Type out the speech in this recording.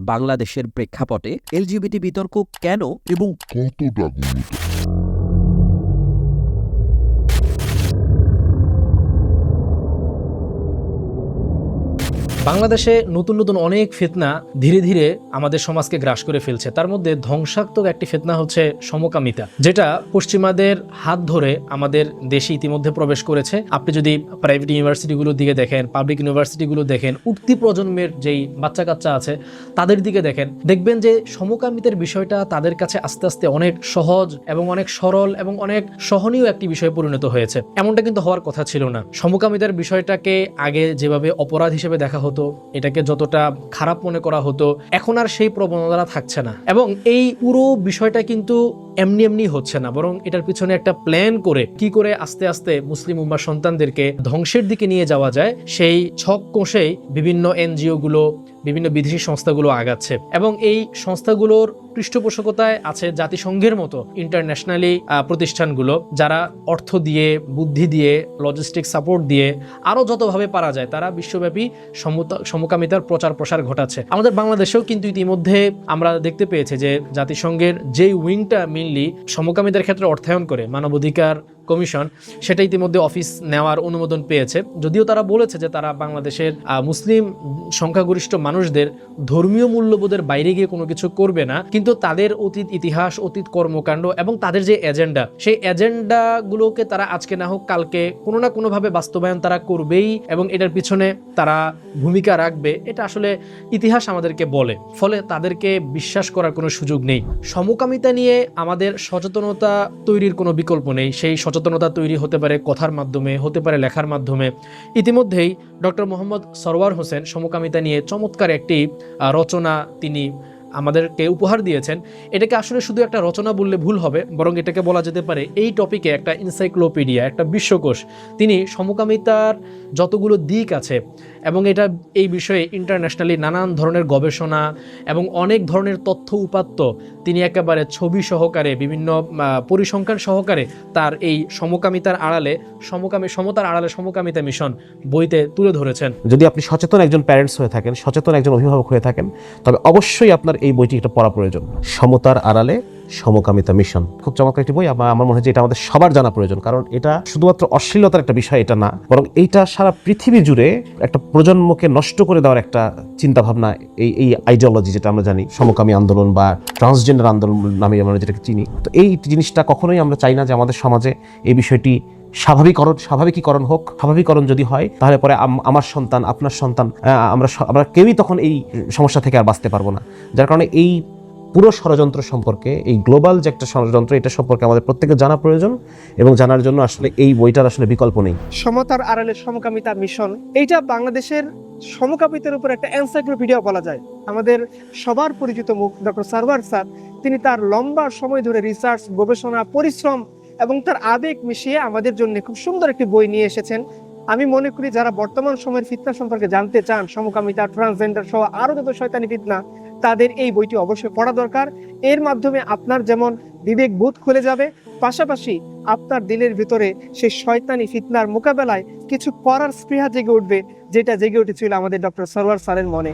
বাংলাদেশের প্রেক্ষাপটে এলজিবিটি বিতর্ক কেন এবং কতটা গুরুতর বাংলাদেশে নতুন নতুন অনেক ফেতনা ধীরে ধীরে আমাদের সমাজকে গ্রাস করে ফেলছে। তার মধ্যে ধ্বংসাত্মক একটি ফেতনা হচ্ছে সমকামিতা, যেটা পশ্চিমাদের হাত ধরে আমাদের দেশে ইতিমধ্যে প্রবেশ করেছে। আপনি যদি প্রাইভেট ইউনিভার্সিটিগুলোর দিকে দেখেন পাবলিক ইউনিভার্সিটিগুলো দেখেন, উঠতি প্রজন্মের যেই বাচ্চা কাচ্চা আছে, তাদের দিকে দেখেন, দেখবেন যে সমকামিতার বিষয়টা তাদের কাছে আস্তে আস্তে অনেক সহজ এবং অনেক সরল এবং অনেক সহনীয় একটি বিষয়ে পরিণত হয়েছে। এমনটা কিন্তু হওয়ার কথা ছিল না। সমকামিতার বিষয়টাকে আগে যেভাবে অপরাধ হিসেবে দেখা হতো এটাকে যতটা খারাপ মনে করা হতো, এখন আর সেই প্রবণতা থাকছে না। এবং এই পুরো বিষয়টা কিন্তু এমনি এমনি হচ্ছে না, বরং এটার পিছনে একটা প্ল্যান করে কি করে আস্তে আস্তে মুসলিম উম্মার সন্তানদেরকে ধ্বংসের দিকে নিয়ে যাওয়া যায়, সেই ছক কষেই বিভিন্ন এনজিও গুলো, বিভিন্ন বিদেশি সংস্থাগুলো আগাচ্ছে। এবং এই সংস্থাগুলোর পৃষ্ঠপোষকতায় আছে জাতিসংঘের মতো ইন্টারন্যাশনালি প্রতিষ্ঠানগুলো, যারা অর্থ দিয়ে, বুদ্ধি দিয়ে লজিস্টিক সাপোর্ট দিয়ে আরও যতভাবে পারা যায়, তারা বিশ্বব্যাপী সমকামিতার প্রচার প্রসার ঘটাচ্ছে। আমাদের বাংলাদেশেও কিন্তু ইতিমধ্যে আমরা দেখতে পেয়েছি যে জাতিসংঘের যেই উইংটা মেনলি সমকামীদের ক্ষেত্রে অর্থায়ন করে মানবাধিকার কমিশন, সেটা ইতিমধ্যে অফিস নেওয়ার অনুমোদন পেয়েছে। যদিও তারা বলেছে যে তারা বাংলাদেশের মুসলিম সংখ্যাগরিষ্ঠ মানুষদের ধর্মীয় মূল্যবোধের বাইরে গিয়ে কোনো কিছু করবে না। কিন্তু তাদের অতীত ইতিহাস, অতীত কর্মকাণ্ড এবং তাদের যে এজেন্ডা, সেই এজেন্ডাগুলোকে তারা আজকে না হোক কালকে কোনো না কোনোভাবে বাস্তবায়ন তারা করবেই এবং এটার পিছনে তারা ভূমিকা রাখবে, এটা আসলে ইতিহাস আমাদেরকে বলে। ফলে তাদেরকে বিশ্বাস করার কোনো সুযোগ নেই। সমকামিতা নিয়ে আমাদের সচেতনতা তৈরির কোনো বিকল্প নেই, সেই সচেতনতা তৈরি হতে পারে কথার মাধ্যমে, হতে পারে লেখার মাধ্যমে। ইতিমধ্যেই ডক্টর মোহাম্মদ সরওয়ার হোসেন সমকামিতা নিয়ে চমৎকার একটি রচনা তিনি আমাদেরকে উপহার দিয়েছেন, এটাকে আসলে শুধু একটা রচনা বললে ভুল হবে, বরং এটাকে বলা যেতে পারে এই টপিকে একটা ইনসাইক্লোপিডিয়া একটা বিশ্বকোষ। তিনি সমকামিতার যতগুলো দিক আছে এবং এটা এই বিষয়ে ইন্টারন্যাশনালি নানান ধরনের গবেষণা এবং অনেক ধরনের তথ্য উপাত্ত, তিনি একেবারে ছবি সহকারে, বিভিন্ন পরিসংখ্যান সহকারে তার এই সমকামিতার আড়ালে, সমকামী, সমতার আড়ালে সমকামিতা মিশন বইতে তুলে ধরেছেন। যদি আপনি সচেতন একজন প্যারেন্টস হয়ে থাকেন, সচেতন একজন অভিভাবক হয়ে থাকেন, তবে অবশ্যই আপনার এই বইটি একটা পড়া প্রয়োজন। সমতার আড়ালে সমকামিতা মিশন খুব চমৎকার একটি বই আমার মনে হয় যে এটা আমাদের সবার জানা প্রয়োজন, কারণ এটা শুধুমাত্র অশ্লীলতার একটা বিষয়, এটা না। বরং এইটা সারা পৃথিবী জুড়ে একটা প্রজন্মকে নষ্ট করে দেওয়ার একটা চিন্তা ভাবনা এই এই আইডিওলজি যেটা আমরা জানি, সমকামী আন্দোলন বা ট্রান্সজেন্ডার আন্দোলন নামে আমরা যেটাকে চিনি। তো এই জিনিসটা কখনোই আমরা চাই না যে আমাদের সমাজে এই বিষয়টি স্বাভাবিকরণ, স্বাভাবিকীকরণ হোক স্বাভাবিকরণ যদি হয়, তাহলে পরে আম- আমার সন্তান, আপনার সন্তান আমরা আমরা কেউই তখন এই সমস্যা থেকে আর বাঁচতে পারব না। যার কারণে এই পুরো ষড়যন্ত্র সম্পর্কে, এই গ্লোবাল যে একটা ষড়যন্ত্র, এটা সম্পর্কে আমাদের প্রত্যেকে জানা প্রয়োজন এবং জানার জন্য আসলে এই বইটার আসলে বিকল্প নেই। সমতার আড়ালে সমকামিতা মিশন, এইটা বাংলাদেশের সমকামিতার উপর একটা এনসাইক্লোপিডিয়া বলা যায়। আমাদের সবার পরিচিত মুখ ডক্টর সারওয়ার স্যার, তিনি তার লম্বা সময় ধরে রিসার্চ গবেষণা, পরিশ্রম এবং তার আবেগ মিশিয়ে আমাদের জন্য খুব সুন্দর একটি বই নিয়ে এসেছেন। আমি মনে করি যারা বর্তমান সময়ের ফিতনা সম্পর্কে জানতে চান, সমকামিতা ট্রান্সজেন্ডার সহ আরও যত শয়তানি ফিতনা, তাদের এই বইটি অবশ্যই পড়া দরকার। এর মাধ্যমে আপনার যেমন বিবেক বোধ খুলে যাবে, পাশাপাশি আপনার দিলের ভিতরে সেই শয়তানি ফিতনার মোকাবেলায় কিছু করার স্পৃহা জেগে উঠবে, যেটা জেগে উঠেছিল আমাদের ডক্টর সরওয়ার স্যারের মনে।